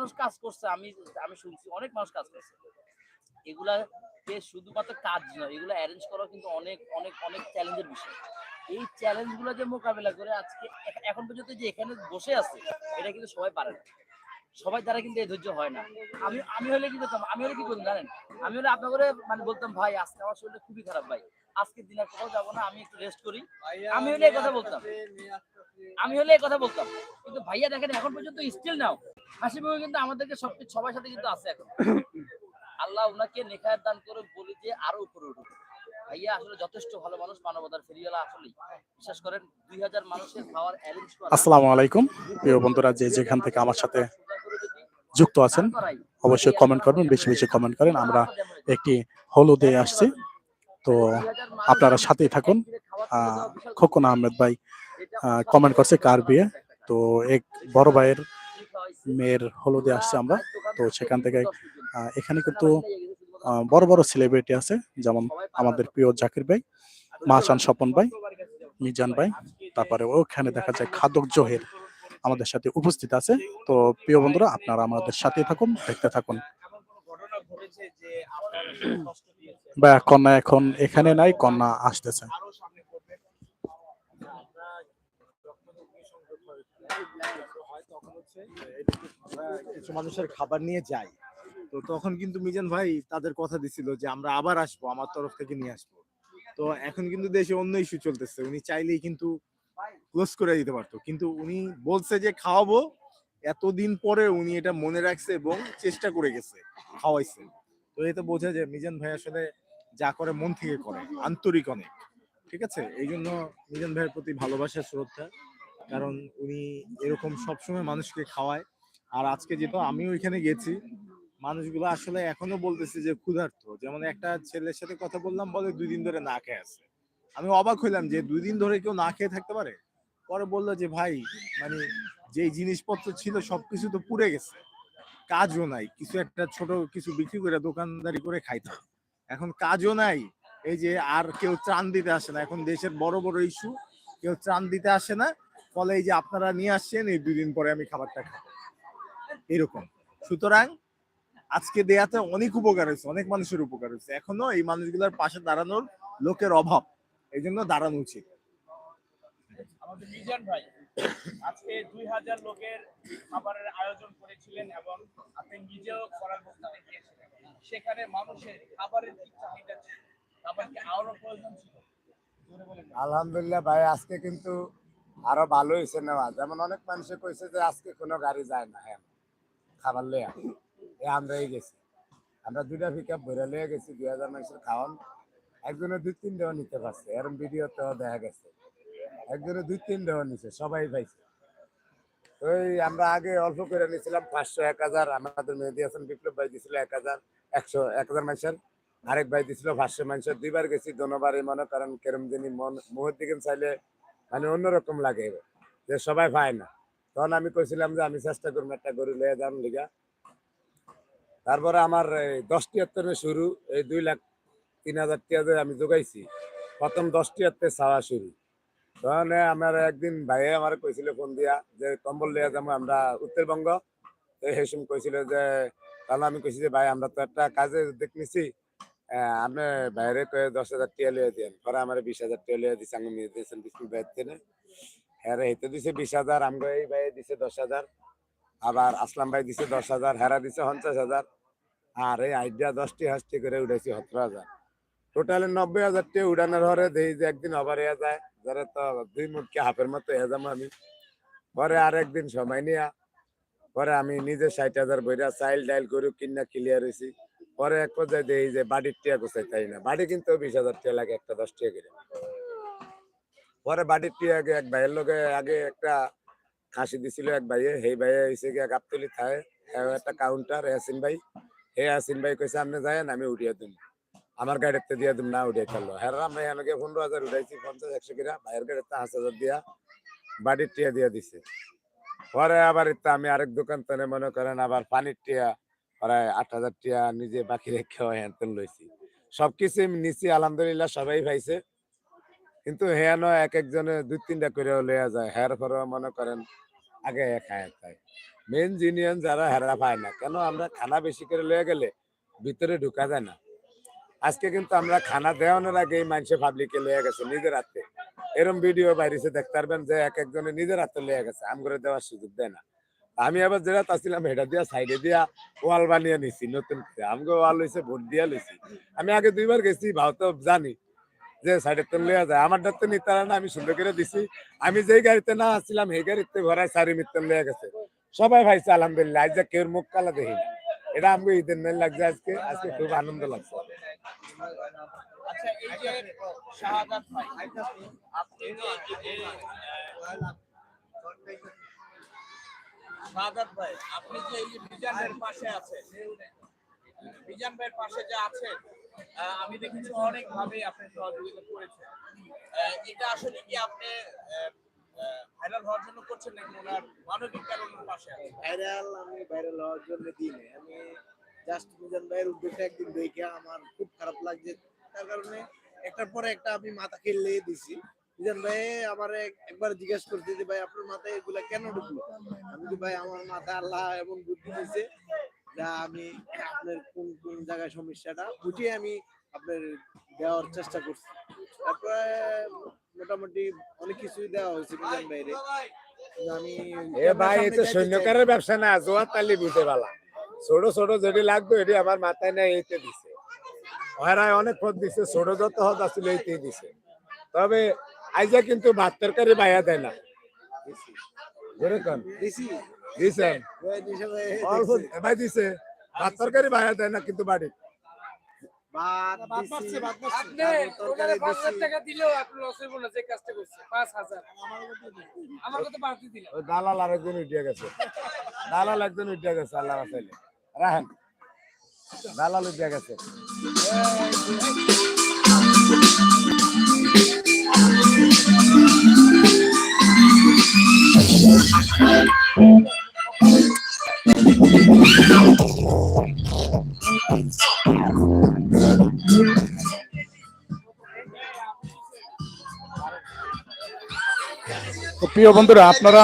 মানুষ কাজ করছে, আমি আমি শুনছি অনেক মানুষ কাজ করছে। এগুলা শুধুমাত্র কাজ নয়, এগুলো অ্যারেঞ্জ করা কিন্তু অনেক অনেক অনেক চ্যালেঞ্জের বিষয়। এই চ্যালেঞ্জগুলো যে মোকাবেলা করে আজকে, এখন পর্যন্ত যে এখানে বসে আছে, এটা কিন্তু সবাই পারে না। সবাই দ্বারা কিন্তু এই ধৈর্য হয় না। আমি আমি হলে কি করতাম? আমি হলে কি করতাম জানেন? আমি হলে আপনার করে মানে বলতাম, ভাই, আজকে আমার শরীরটা খুবই খারাপ, ভাই। আজকে দিন আর কোথাও যাব না, আমি একটু রেস্ট করি। আমি হলে এই কথা বলতাম। আমি হলে এই কথা বলতাম। কিন্তু ভাইয়া দেখেন, এখন পর্যন্ত স্টিল নাও। হাসি মুখে কিন্তু আমাদেরকে সব সবার সাথে কিন্তু আছে এখন। আল্লাহ ওনাকে নেখায়ের দান করে বলি যে আরও উপরে উঠুক। ভাইয়া আসলে যথেষ্ট ভালো মানুষ, মানবতার ফেরিওয়ালা আসলেই। বিশ্বাস করেন, দুই হাজার মানুষের খাওয়ার অ্যারেঞ্জ আসসালামু আলাইকুম। প্রিয় বন্ধুরা, যে যেখান থেকে আমার সাথে যুক্ত আছেন, অবশ্যই কমেন্ট করবেন, বেশি বেশি কমেন্ট করেন। আমরা একটি হলুদে আসছি। তো আপনারা সাথেই থাকুন। খোকন আহমেদ ভাই কমেন্ট করছে কার বিয়ে। তো এক বড় ভাইয়ের মেয়ের হলুদে আসছে আমরা। তো সেখান থেকে এখানে কিন্তু বড় বড় সেলিব্রিটি আছে। যেমন আমাদের প্রিয় জাকির ভাই, মাহসান স্বপন ভাই, মিজান ভাই, তারপরে ওখানে দেখা যায় খাদক জহির আমাদের সাথে উপস্থিত আছে। তো প্রিয় বন্ধুরা, আপনারা আমাদের সাথে থাকুন, দেখতে থাকুন। বা কন্যা এখন এখানে নাই, কন্যা আসতেছে। কিছু মানুষের খাবার নিয়ে যাই? তো তখন কিন্তু মিজান ভাই তাদের কথা দিছিল যে আমরা আবার আসব, আমার তরফ থেকে নিয়ে আসব। তো এখন কিন্তু দেশে অন্য ইস্যু চলতেছে, উনি চাইলেই কিন্তু ক্লোজ করে দিতে পারতো। কিন্তু উনি বলছে যে খাওয়াবো, এতদিন পরে উনি এটা মনে রাখছে এবং চেষ্টা করে গেছে, খাওয়াইছে। তো এতে বোঝা যায় মিজান ভাই আসলে যা করে মন থেকে করে, আন্তরিক অনেক। ঠিক আছে? এই জন্য মিজান ভাইয়ের প্রতি ভালোবাসা, শ্রদ্ধা। কারণ উনি এরকম সবসময় মানুষকে খাওয়ায়। আর আজকে যেহেতু আমিও ওইখানে গেছি, মানুষগুলো আসলে এখনও বলতেছে যে ক্ষুধার্ত। যেমন একটা ছেলের সাথে কথা বললাম, বলে দুই দিন ধরে না খেয়ে আছে। আমি অবাক হইলাম যে দুই দিন ধরে কেউ না খেয়ে থাকতে পারে? পরে বলল যে, ভাই মানে যেই জিনিসপত্র ছিল সবকিছু তো পুড়ে গেছে। কাজও নাই। কিছু একটা ছোট কিছু বিক্রি করে দোকানদারি করে খাইতাম। এখন কাজও নাই। এই যে আর কেউ ত্রাণ দিতে আসে না। এখন দেশের বড় বড় ইস্যু কেউ ত্রাণ দিতে আসে না। ফলে এই যে আপনারা নিয়ে আসছেন এই দুই দিন পরে আমি খাবারটা খাব। এরকম। সুতরাং আজকে দেয়াতে অনেক উপকার হয়েছে অনেক মানুষের উপকার হয়েছে। এখনও এই মানুষগুলোর পাশে দাঁড়ানোর লোকের অভাব। এই জন্য দাঁড়ানো উচিত। আমাদের মিজান ভাই আজকে দুই হাজার লোকের খাবারের আয়োজন করেছিলেন এবং আপনি নিজেও করার প্রস্তাবে গিয়েছিলেন সেখানে মানুষের খাবারের কি চাহিদা ছিল? খাবার কি আরও প্রয়োজন ছিল? জোরে বলেন। না। আলহামদুলিল্লাহ ভাই আজকে কিন্তু আরও ভালো হয়েছে নেওয়া। যেমন অনেক মানুষে কইছে যে আজকে কোনো গাড়ি যায় না হ্যাঁ খাবার লইয়া। এ আমরাই গেছি। আমরা দুইটা পিক আপ ভরে লইয়া গেছি, দুই হাজার মানুষের খাওয়ান। একজনে দুই তিনটাও নিতে পারছে। এরকম ভিডিওতেও দেখা গেছে। একজনে দুই তিনটাও নিছে, সবাই পাইছে। ওই আমরা আগে অল্প করে নিয়েছিলাম পাঁচশো, এক হাজার। আমাদের মেহেদি হাসান বিপ্লব ভাই দিছিল এক হাজার, একশো, এক হাজার মানুষের। আরেক ভাই দিছিল পাঁচশো মানুষের। দুইবার গেছি দোনোবারই মনে করেন কেরম যিনি মন মুহূর্ত চাইলে মানে অন্যরকম লাগে। যে সবাই পায় না। তখন আমি কইছিলাম যে আমি চেষ্টা করব একটা গরু লয়ে যান লিগা। তারপরে আমার এই দশটি হত্তরে শুরু, এই দুই লাখ তিন হাজার টিয়া যে আমি যোগাইছি প্রথম দশ হত্তে চাওয়া শুরু। তখন আমার একদিন ভাইয়ে আমার কইছিল ফোন দিয়া যে কম্বল লইয়া যাব আমরা উত্তরবঙ্গ। সেই সময় কইছিল যে, তাহলে আমি কইছি যে ভাই, আমরা তো একটা কাজে দেখ নিছি। আপনি বাইরে কয়ে দশ হাজার টিয়া লিয়ে দেন, পরে আমার বিশ হাজার টিয়া লিয়ে দিছে আমি নিয়ে দিয়েছেন বিস্কুল বাইর থেকে হ্যাঁ হেতে দিছে বিশ হাজার, আমগো এই ভাই দিছে দশ হাজার, আবার আসলাম ভাই দিছে দশ হাজার হেরা দিছে পঞ্চাশ হাজার, আর এই আইডিয়া দশটি হাসটি করে উঠাইছি সতেরো হাজার। টোটালে নব্বই হাজার টিয়া উড়ানোর হরে দেখি যে একদিন আবার হয়ে যায়, যারা তো দুই মুটকি হাফের মতো হয়ে যাব আমি। পরে আর একদিন সময় নিয়া, পরে আমি নিজে ষাট হাজার বইরা চাইল ডাইল করে কিনা ক্লিয়ার হয়েছি পরে এক পর্যায়ে দেখি যে বাড়ির টিয়া গোছাই তাই না। বাড়ি কিন্তু বিশ হাজার টিয়া লাগে, একটা দশ টিয়া করে পরে বাড়ির টিয়া এক ভাইয়ের লগে আগে একটা খাসি দিছিল এক ভাইয়ে, সেই ভাইয়ে হয়েছে গিয়ে গাবতলি থায়। একটা কাউন্টার ইয়াসিন ভাই। হে ইয়াসিন ভাই কইছে, আপনি যায়েন, আমি উঠিয়ে দিন আমার গাড়িতে দিয়ে দিম, না উঠিয়ে খেলো। হ্যাঁ আমরা এনাকে পনেরো হাজার উঠাইছি পঞ্চাশ, একশো কিনা। ভাইয়ের গাড়িতে হাজার দিয়া বাড়ির টিয়া দিয়ে দিছে। পরে আবার আমি আরেক দোকান থেকে মনে করেন আবার পানির টিয়া প্রায় আট হাজার টিয়া নিজে বাকি রেখে হ্যান লইছি। সবকিছু আমি নিছি, আলহামদুলিল্লাহ সবাই পাইছে। কিন্তু হেয়ানো এক একজনে দুই তিনটা করে লইয়া যায় হেয়ার পরে মনে করেন আগে খায় তাই মেন জিনিয়ন যারা হেরা পায় না। কেন আমরা খানা বেশি করে লয়ে গেলে ভিতরে ঢুকা যায় না। আজকে কিন্তু আমরা খানা দেওয়ানোর আগে মানুষে পাবলিকে লয়ে গেছে নিজের হাতে। এরম ভিডিও বাইরেছে, দেখতে পারবেন যে এক একজনে নিজের হাতে লয়ে গেছে। আম দেওয়ার সুযোগ দেয় না। আমি আবার যেটা তাছিলাম হেটা দিয়া সাইডে দিয়া ওয়াল বানিয়ে নিছি, নতুন করে। আমাকে ওয়াল হয়েছে ভোট দিয়া লইছি। আমি আগে দুইবার গেছি, ভাও তো জানি যে সাইডে তো লইয়া যায়। আমার ডাক্তার নিতে না আমি সুন্দর করে দিছি। আমি যেই গাড়িতে না আসছিলাম, সেই গাড়িতে ভরাই সারি মিত্র লইয়া গেছে। সবাই ভাইছে, আলহামদুলিল্লাহ আজ কেউ মুখ কালা দেখি। এটা আমাকে ঈদের মেল লাগছে আজকে। আজকে খুব আনন্দ লাগছে। আচ্ছা এই যে আপনি শাহাদাত ভাই, আপনি যে এই মিজান পাশে আছেন, মিজান ভাইয়ের পাশে যে আছেন আমি দেখেছি অনেক ভাবে আপনি সহযোগিতা করেছেন। এটা আসলে কি আপনি ভাইরাল হওয়ার জন্য করছেন মানবিক পাশে ভাইরাল আমি ভাইরাল হওয়ার জন্য আমি জাস্ট ভাইয়ের একদিন দেখে আমার খুব খারাপ লাগছে। তার কারণে একটার পরে একটা আমি মাথা খেললে দিছি। মিজান ভাই আমার একবার জিজ্ঞেস করছে যে ভাই আপনার মাথায় এগুলা কেন ঢুকলো? আমি কি ভাই আমার মাথায় আল্লাহ এমন বুদ্ধি দিয়েছে যা আমি আপনার কোন কোন জায়গায় সমস্যাটা বুঝিয়ে আমি আপনার দেওয়ার চেষ্টা করছি। তারপরে মোটামুটি অনেক কিছুই দেওয়া হয়েছে মিজান ভাইরে। আমি এ ভাই তো। সৈন্যকারের ব্যবসা না জোয়ার তালি বুঝে পালা ছোট ছোট যেটি লাগবে এটি আমার মাথায় নেই এইতে দিছে। অনেক পথ দিছে ছোট যত হদ আসলে দিছে। তবে আইজা কিন্তু ভাত তরকারি বাইয়া দেয় না। দিছি। ভাই। ভাত তরকারি বাইয়া দেয় না কিন্তু বাড়ি। দালাল আরেকজন উঠিয়া গেছে। দালাল একজন উঠিয়া গেছে আল্লাহ বাসাইলে রাহেন দালাল উঠিয়া গেছে। প্রিয় বন্ধুরা আপনারা